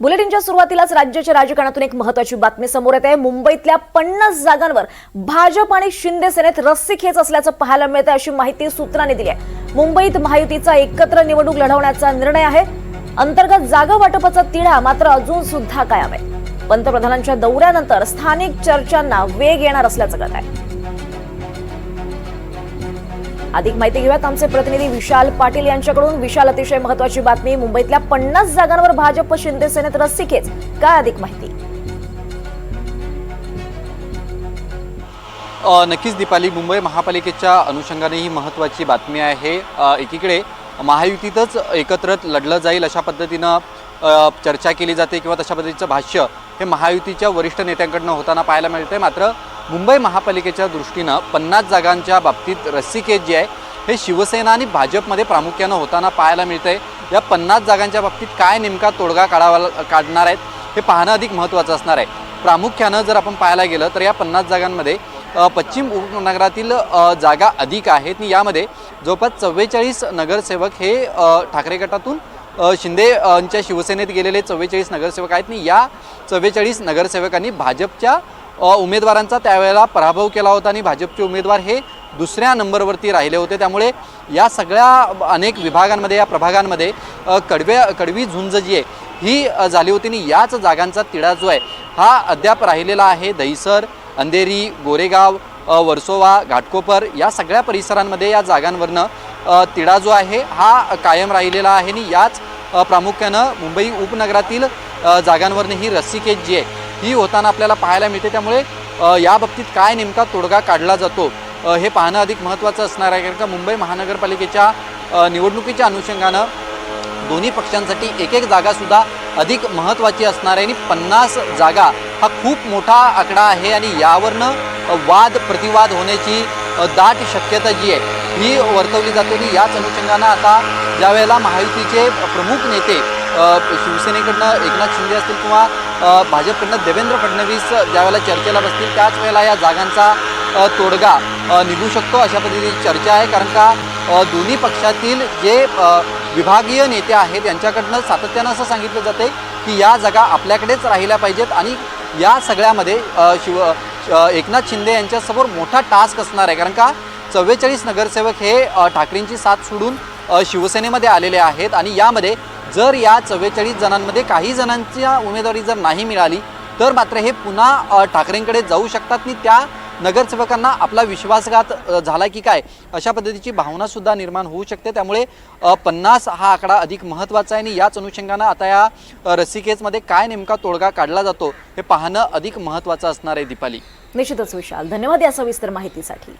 बुलेटिनच्या सुरुवातीलाच राज्याच्या राजकारणातून एक महत्वाची बातमी समोर येत. आहे मुंबईतल्या पन्नास जागांवर भाजप आणि शिंदे सेनेत रस्सीखेच असल्याचं पाहायला मिळतं अशी माहिती सूत्रांनी दिली आहे मुंबईत महायुतीचा एकत्र निवडणूक लढवण्याचा निर्णय आहे. अंतर्गत जागा वाटपाचा तिढा मात्र अजून सुद्धा कायम आहे. पंतप्रधानांच्या दौऱ्यानंतर स्थानिक चर्चांना वेग येणार असल्याचं कळत आहे अधिक माहिती घेऊयात आमचे प्रतिनिधी विशाल पाटील यांच्याकडून. विशाल अतिशय महत्वाची बातमी. मुंबईतल्या पन्नास जागांवर भाजप शिंदे सेनेत रस्सीखेच. काय अधिक माहिती? नक्कीच दीपाली. मुंबई महापालिकेच्या अनुषंगाने ही महत्त्वाची बातमी आहे. एकीकडे महायुतीतच एकत्र लढलं जाईल अशा पद्धतीनं चर्चा केली जाते किंवा तशा पद्धतीचं भाष्य हे महायुतीच्या वरिष्ठ नेत्यांकडनं होताना पाहायला मिळते मात्र मुंबई महापालिकेच्या दृष्टीनं पन्नास जागांच्या बाबतीत रस्सीकेज जी आहे हे शिवसेना आणि भाजपमध्ये प्रामुख्यानं होताना पाहायला मिळतंय. या पन्नास जागांच्या बाबतीत काय नेमका तोडगा काढावा काढणार आहेत हे पाहणं अधिक महत्त्वाचं असणार आहे. प्रामुख्यानं जर आपण पाहायला गेलं तर या पन्नास जागांमध्ये पश्चिम उपनगरातील जागा अधिक आहेत. आणि यामध्ये जवळपास चव्वेचाळीस नगरसेवक हे ठाकरे गटातून शिंदे यांच्या शिवसेनेत गेलेले चव्वेचाळीस नगरसेवक आहेत. आणि या चव्वेचाळीस नगरसेवकांनी भाजपच्या उमेदवारांचा त्यावेळेला पराभव केला होता आणि भाजपचे उमेदवार हे दुसऱ्या नंबरवरती राहिले होते. त्यामुळे या सगळ्या अनेक विभागांमध्ये या प्रभागांमध्ये कडवे कडव्या कडवी झुंज जी आहे ही झाली होती आणि याच जागांचा तिढा जो आहे हा अद्याप राहिलेला आहे. दहिसर अंधेरी गोरेगाव वर्सोवा घाटकोपर या सगळ्या परिसरांमध्ये या जागांवरनं अ, तिढा जो आहे हा कायम राहिलेला आहे. आणि याच प्रामुख्यानं मुंबई उपनगरातील जागांवरनं ही रस्सीकेज जी आहे ही होताना आपल्याला पाहायला मिळते. त्यामुळे या बाबतीत काय नेमका तोडगा काढला जातो हे पाहणं अधिक महत्त्वाचं असणार आहे. कारण का मुंबई महानगरपालिकेच्या निवडणुकीच्या अनुषंगानं दोन्ही पक्षांसाठी एक एक जागासुद्धा अधिक महत्त्वाची असणार आहे. आणि पन्नास जागा हा खूप मोठा आकडा आहे आणि यावरनं वाद प्रतिवाद होण्याची दाट शक्यता जी आहे ही वर्तवली जाते. आणि याच अनुषंगानं आता ज्यावेळेला महायुतीचे प्रमुख नेते शिवसेनेकडनं एकनाथ शिंदे असतील किंवा भाजपकडनं देवेंद्र फडणवीस ज्यावेळेला चर्चेला बसतील त्याच वेळेला या जागांचा तोडगा निघू शकतो अशा पद्धतीची चर्चा आहे. कारण का दोन्ही पक्षातील जे विभागीय नेते आहेत यांच्याकडनं सातत्यानं असं सांगितलं जाते की या जागा आपल्याकडेच राहिल्या पाहिजेत आणि या सगळ्यामध्ये शिव एकनाथ शिंदे यांच्यासमोर मोठा टास्क असणार आहे. कारण का चव्वेचाळीस नगरसेवक हे ठाकरेंची साथ सोडून शिवसेनेमध्ये आलेले आहेत आणि यामध्ये जर या चव्वेचाळीस जणांमध्ये काही जणांच्या उमेदवारी जर नाही मिळाली तर मात्र हे पुन्हा ठाकरेंकडे जाऊ शकतात आणि त्या नगरसेवकांना आपला विश्वासघात झाला की काय? अशा पद्धतीची भावनासुद्धा निर्माण होऊ शकते. त्यामुळे पन्नास हा आकडा अधिक महत्त्वाचा आहे आणि याच अनुषंगानं आता या अ, काय नेमका तोडगा काढला जातो हे पाहणं अधिक महत्त्वाचं असणार आहे दीपाली. निश्चितच विशाल. धन्यवाद या सविस्तर माहितीसाठी.